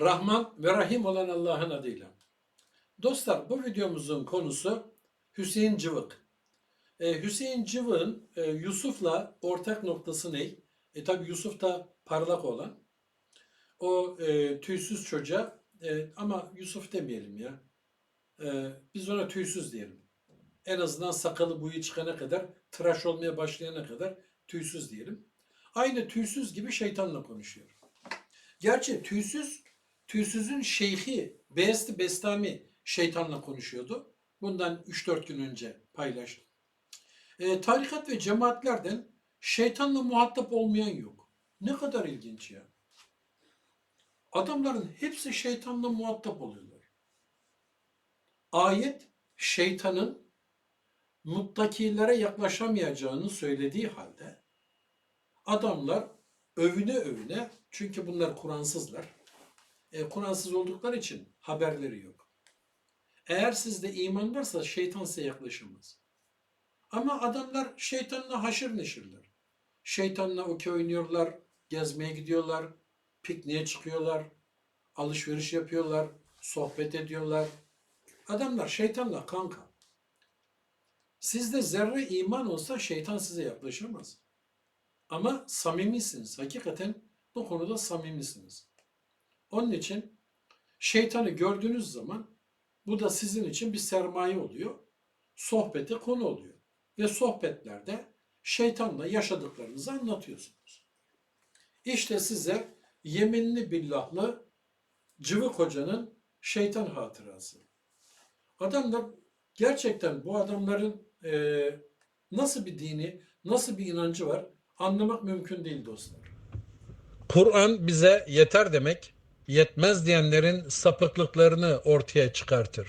Rahman ve Rahim olan Allah'ın adıyla. Dostlar bu videomuzun konusu Hüseyin Cıvık. Ee, Hüseyin Cıvık'ın e, Yusuf'la ortak noktası ne? E tabi Yusuf da parlak olan. O e, tüysüz çocuğa e, ama Yusuf demeyelim ya. E, biz ona tüysüz diyelim. En azından sakalı buyu çıkana kadar, tıraş olmaya başlayana kadar tüysüz diyelim. Aynı tüysüz gibi şeytanla konuşuyor. Gerçi tüysüz, tüysüzün şeyhi Beyazlı Bestami şeytanla konuşuyordu. Bundan 3-4 gün önce paylaştım. E, tarikat ve cemaatlerden şeytanla muhatap olmayan yok. Ne kadar ilginç ya. Adamların hepsi şeytanla muhatap oluyorlar. Ayet şeytanın muttakilere yaklaşamayacağını söylediği halde adamlar övüne övüne çünkü bunlar Kur'ansızlar. E, Kur'ansız oldukları için haberleri yok. Eğer sizde iman varsa şeytan size yaklaşamaz. Ama adamlar şeytanla haşır neşirler. Şeytanla okey oynuyorlar, gezmeye gidiyorlar, pikniğe çıkıyorlar, alışveriş yapıyorlar, sohbet ediyorlar. Adamlar şeytanla kanka. Sizde zerre iman olsa şeytan size yaklaşamaz. Ama samimisiniz. Hakikaten bu konuda samimisiniz. Onun için şeytanı gördüğünüz zaman bu da sizin için bir sermaye oluyor. Sohbete konu oluyor. Ve sohbetlerde şeytanla yaşadıklarınızı anlatıyorsunuz. İşte size yeminli billahlı Cıvık Hoca'nın şeytan hatırası. Adamlar gerçekten bu adamların eee, nasıl bir dini, nasıl bir inancı var anlamak mümkün değil dostlar. Kur'an bize yeter demek, yetmez diyenlerin sapıklıklarını ortaya çıkartır.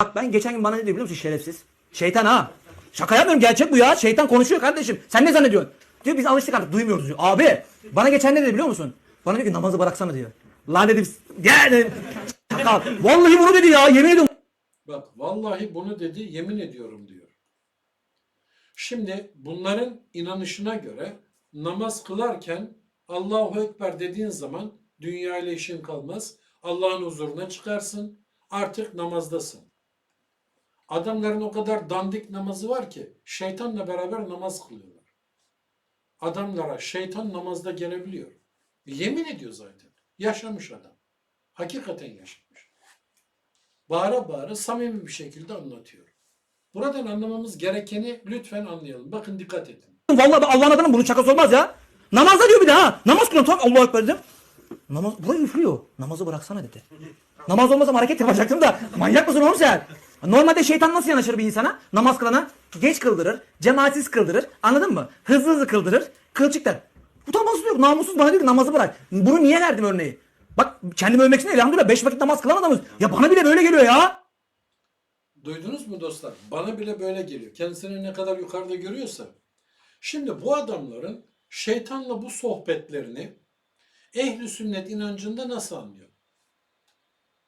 Bak ben geçen gün bana ne diyor biliyor musun şerefsiz? Şeytan ha. Şaka yapmıyorum gerçek bu ya. Şeytan konuşuyor kardeşim. Sen ne zannediyorsun? Diyor biz alıştık artık duymuyoruz diyor. Abi bana geçen ne dedi biliyor musun? Bana diyor ki namazı bıraksana diyor. Lan dedim gel dedim. Çakal. Vallahi bunu dedi ya yemin ediyorum. Bak vallahi bunu dedi yemin ediyorum diyor. Şimdi bunların inanışına göre namaz kılarken Allahu Ekber dediğin zaman dünya ile işin kalmaz. Allah'ın huzuruna çıkarsın. Artık namazdasın. Adamların o kadar dandik namazı var ki şeytanla beraber namaz kılıyorlar. Adamlara şeytan namazda gelebiliyor. Yemin ediyor zaten. Yaşamış adam. Hakikaten yaşamış bağıra bağıra samimi bir şekilde anlatıyor. Buradan anlamamız gerekeni lütfen anlayalım. Bakın dikkat edin. Vallahi Allah'ın adına bunun şakası olmaz ya. Namazda diyor bir de ha. Namaz tamam Allahu Ekber dedim. Namaz burayı üflüyor. Namazı bıraksana dedi. Namaz olmasa hareket yapacaktım da manyak mısın oğlum sen? Normalde şeytan nasıl yanaşır bir insana? Namaz kılana geç kıldırır, cemaatsiz kıldırır. Anladın mı? Hızlı hızlı kıldırır. Kılçık der. Utanmaz yok. Namussuz bana diyor ki namazı bırak. Bunu niye verdim örneği? Bak kendimi övmek için. Elhamdülillah 5 vakit namaz kılan adamız. Ya bana bile böyle geliyor ya. Duydunuz mu dostlar? Bana bile böyle geliyor. Kendisini ne kadar yukarıda görüyorsa. Şimdi bu adamların şeytanla bu sohbetlerini ehli sünnet inancında nasıl anlıyor?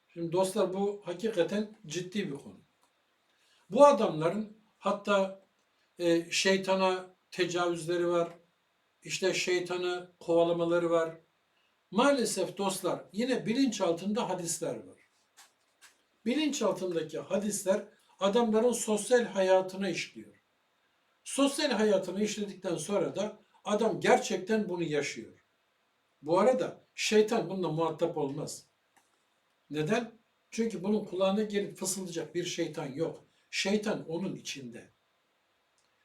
Şimdi dostlar bu hakikaten ciddi bir konu. Bu adamların hatta e, şeytana tecavüzleri var. işte şeytanı kovalamaları var. Maalesef dostlar yine bilinç altında hadisler var. Bilinç altındaki hadisler adamların sosyal hayatına işliyor. Sosyal hayatını işledikten sonra da adam gerçekten bunu yaşıyor. Bu arada şeytan bununla muhatap olmaz. Neden? Çünkü bunun kulağına gelip fısıldayacak bir şeytan yok. Şeytan onun içinde.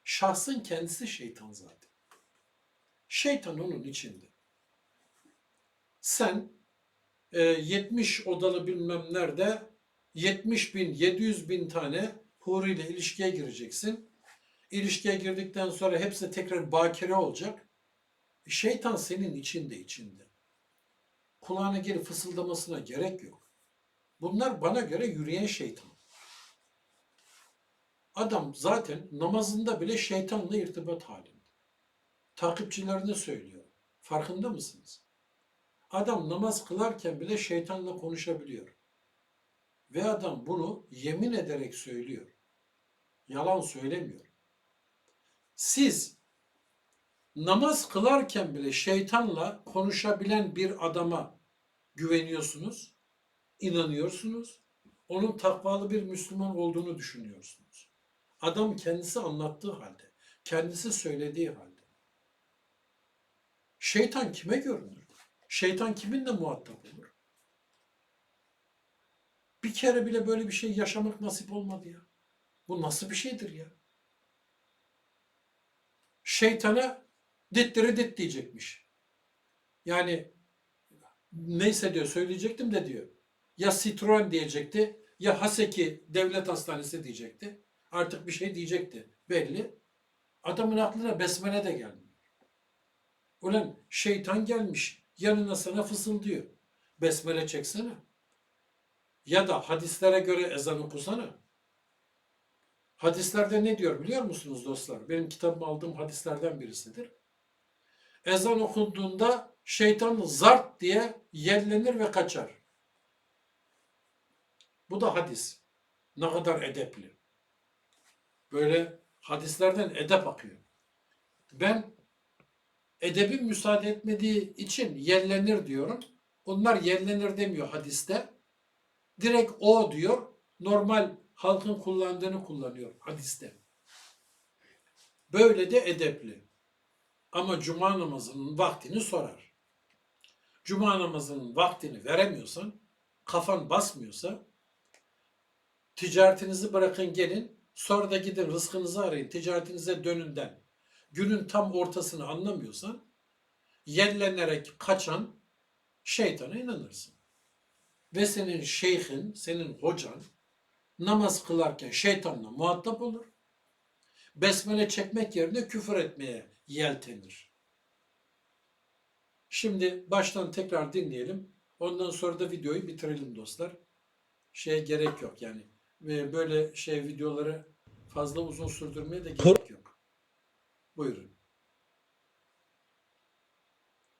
Şahsın kendisi şeytan zaten. Şeytan onun içinde. Sen e, 70 odalı bilmem nerede 70 bin, 700 bin tane huriyle ilişkiye gireceksin. İlişkiye girdikten sonra hepsi tekrar bakire olacak. Şeytan senin içinde içinde. Kulağına gelip fısıldamasına gerek yok. Bunlar bana göre yürüyen şeytan. Adam zaten namazında bile şeytanla irtibat halinde. Takipçilerine söylüyor. Farkında mısınız? Adam namaz kılarken bile şeytanla konuşabiliyor. Ve adam bunu yemin ederek söylüyor. Yalan söylemiyor. Siz namaz kılarken bile şeytanla konuşabilen bir adama güveniyorsunuz, inanıyorsunuz, onun takvalı bir Müslüman olduğunu düşünüyorsunuz. Adam kendisi anlattığı halde, kendisi söylediği halde. Şeytan kime görünür? Şeytan kiminle muhatap olur? Bir kere bile böyle bir şey yaşamak nasip olmadı ya. Bu nasıl bir şeydir ya? Şeytana dittiri dit diyecekmiş. Yani neyse diyor söyleyecektim de diyor. Ya Citroen diyecekti ya Haseki Devlet Hastanesi diyecekti. Artık bir şey diyecekti belli. Adamın aklına besmele de gelmiyor. Ulan şeytan gelmiş yanına sana fısıldıyor. Besmele çeksene. Ya da hadislere göre ezan okusana. Hadislerde ne diyor biliyor musunuz dostlar? Benim kitabımı aldığım hadislerden birisidir. Ezan okunduğunda şeytan zart diye yerlenir ve kaçar. Bu da hadis. Ne kadar edepli. Böyle hadislerden edep akıyor. Ben edebin müsaade etmediği için yerlenir diyorum. Onlar yerlenir demiyor hadiste. Direkt o diyor. Normal halkın kullandığını kullanıyor hadiste. Böyle de edepli. Ama cuma namazının vaktini sorar. Cuma namazının vaktini veremiyorsan, kafan basmıyorsa, ticaretinizi bırakın gelin, sonra da gidin rızkınızı arayın, ticaretinize dönünden, günün tam ortasını anlamıyorsan, yerlenerek kaçan şeytana inanırsın. Ve senin şeyhin, senin hocan namaz kılarken şeytanla muhatap olur. Besmele çekmek yerine küfür etmeye yeltenir. Şimdi baştan tekrar dinleyelim. Ondan sonra da videoyu bitirelim dostlar. Şeye gerek yok yani. Ve böyle şey videoları fazla uzun sürdürmeye de gerek yok. Buyurun.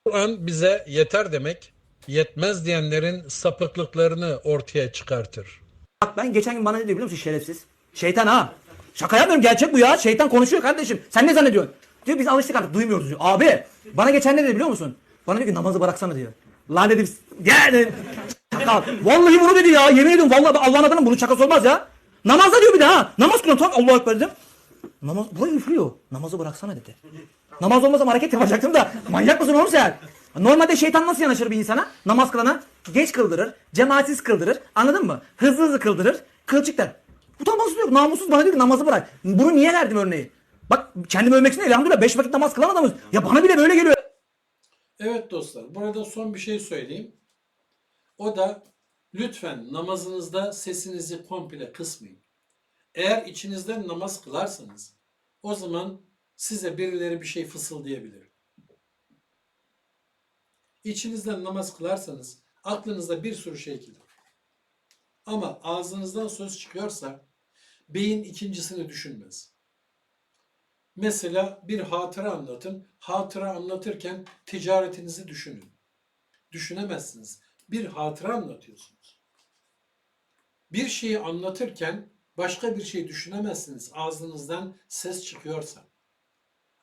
Kur'an bize yeter demek, yetmez diyenlerin sapıklıklarını ortaya çıkartır. Bak ben geçen gün bana ne diyor biliyor musun şerefsiz? Şeytan ha. Şaka yapmıyorum gerçek bu ya. Şeytan konuşuyor kardeşim. Sen ne zannediyorsun? Diyor biz alıştık artık duymuyoruz diyor. Abi bana geçen ne dedi biliyor musun? Bana diyor ki namazı bıraksana diyor. Lan dedim dedim. Çakal. Vallahi bunu dedi ya. Yemin ediyorum vallahi Allah'ın adına bunun şakası olmaz ya. Namazda diyor bir de ha. Namaz kılıyor. Tamam Allahu Ekber dedim. Namaz burayı üflüyor. Namazı bıraksana dedi. Namaz olmasam hareket yapacaktım da manyak mısın oğlum sen? Normalde şeytan nasıl yanaşır bir insana? Namaz kılana geç kıldırır, cemaatsiz kıldırır. Anladın mı? Hızlı hızlı kıldırır. Kılçık der. Utanmaz diyor. Namussuz bana diyor ki namazı bırak. Bunu niye verdim örneği? Bak kendimi övmek için. Elhamdülillah 5 vakit namaz kılan adamız. Ya bana bile böyle geliyor. Evet dostlar, burada son bir şey söyleyeyim. O da lütfen namazınızda sesinizi komple kısmayın. Eğer içinizden namaz kılarsanız o zaman size birileri bir şey fısıldayabilir. İçinizden namaz kılarsanız aklınızda bir sürü şey gelir. Ama ağzınızdan söz çıkıyorsa beyin ikincisini düşünmez. Mesela bir hatıra anlatın. Hatıra anlatırken ticaretinizi düşünün. Düşünemezsiniz. Bir hatıra anlatıyorsunuz. Bir şeyi anlatırken başka bir şey düşünemezsiniz ağzınızdan ses çıkıyorsa.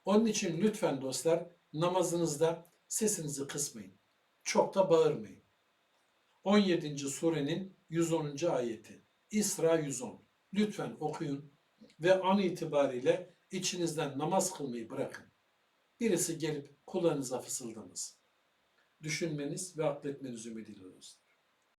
Onun için lütfen dostlar namazınızda sesinizi kısmayın. Çok da bağırmayın. 17. surenin 110. ayeti. İsra 110. Lütfen okuyun ve an itibariyle içinizden namaz kılmayı bırakın. Birisi gelip kulağınıza fısıldamasın. Düşünmeniz ve akletmeniz ümidiyle dostlar.